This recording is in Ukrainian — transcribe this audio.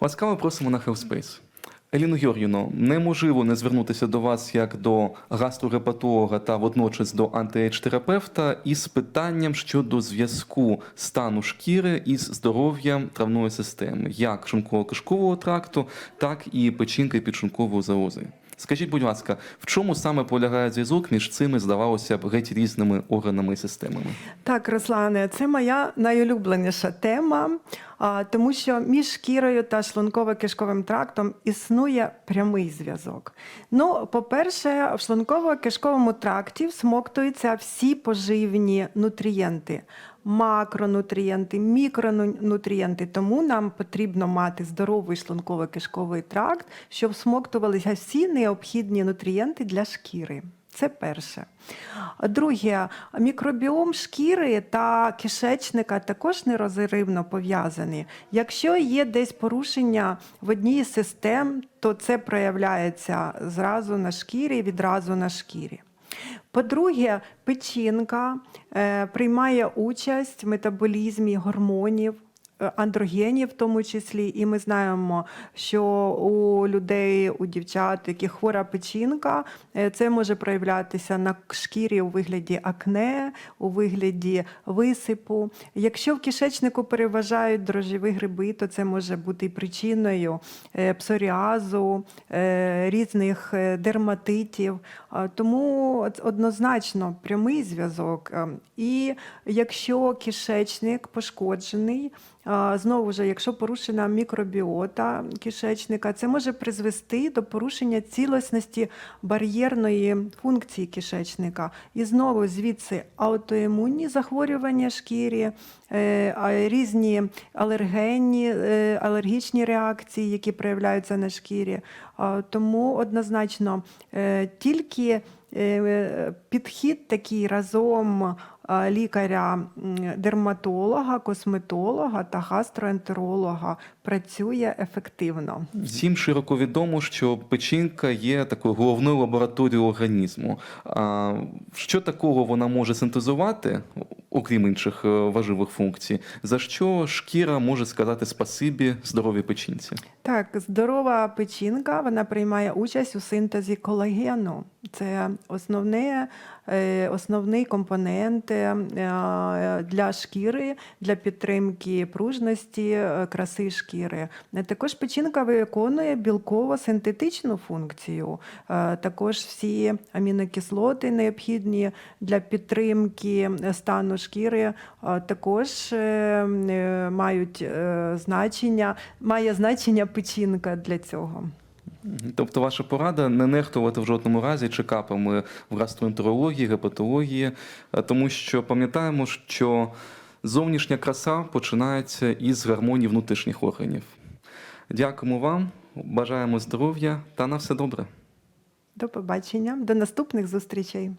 Ласкаво просимо на Hellspace. Еліно Георгіївно, неможливо не звернутися до вас як до гастрорепатолога та водночас до антиейдж-терапевта із питанням щодо зв'язку стану шкіри із здоров'ям травної системи, як шлунково-кишкового тракту, так і печінки підшлункової залози. Скажіть, будь ласка, в чому саме полягає зв'язок між цими, здавалося б, геть різними органами і системами? Так, Руслане, це моя найулюбленіша тема, тому що між шкірою та шлунково-кишковим трактом існує прямий зв'язок. Ну, по-перше, в шлунково-кишковому тракті всмоктуються всі поживні нутрієнти. Макронутрієнти, мікронутрієнти. Тому нам потрібно мати здоровий шлунково-кишковий тракт, щоб смоктувалися всі необхідні нутрієнти для шкіри. Це перше. Друге, мікробіом шкіри та кишечника також нерозривно пов'язані. Якщо є десь порушення в одній із систем, то це проявляється зразу на шкірі, відразу на шкірі. По-друге, печінка е, приймає участь в метаболізмі гормонів. Е, Андрогенів в тому числі, і ми знаємо, що у людей, у дівчат, які хвора печінка, е, це може проявлятися на шкірі у вигляді акне, у вигляді висипу. Якщо в кишечнику переважають дрожжєві гриби, то це може бути причиною е, псоріазу, різних дерматитів. Тому однозначно прямий зв'язок. Е, І якщо кишечник пошкоджений, знову ж, якщо порушена мікробіота кишечника, це може призвести до порушення цілісності бар'єрної функції кишечника. І знову звідси аутоімунні захворювання шкірі, е, різні алергенні, е, алергічні реакції, які проявляються на шкірі. Тому однозначно е, тільки підхід такий разом лікаря-дерматолога, косметолога та гастроентеролога працює ефективно. Всім широко відомо, що печінка є такою головною лабораторією організму. Що такого вона може синтезувати, окрім інших е, важливих функцій, за що шкіра може сказати спасибі здоровій печінці? Так, здорова печінка вона приймає участь у синтезі колагену. Це основне, е, основний компонент е, для шкіри, для підтримки пружності, е, краси шкіри. Е, Також печінка виконує білково-синтетичну функцію. Е, Також всі амінокислоти необхідні для підтримки е, стану шкіри, е, також е, е, мають е, значення, має значення печінка для цього. Тобто ваша порада не нехтувати в жодному разі чекапами в гастроентерології, гепатології, е, тому що пам'ятаємо, що зовнішня краса починається із гармонії внутрішніх органів. Дякуємо вам, бажаємо здоров'я та на все добре. До побачення, до наступних зустрічей.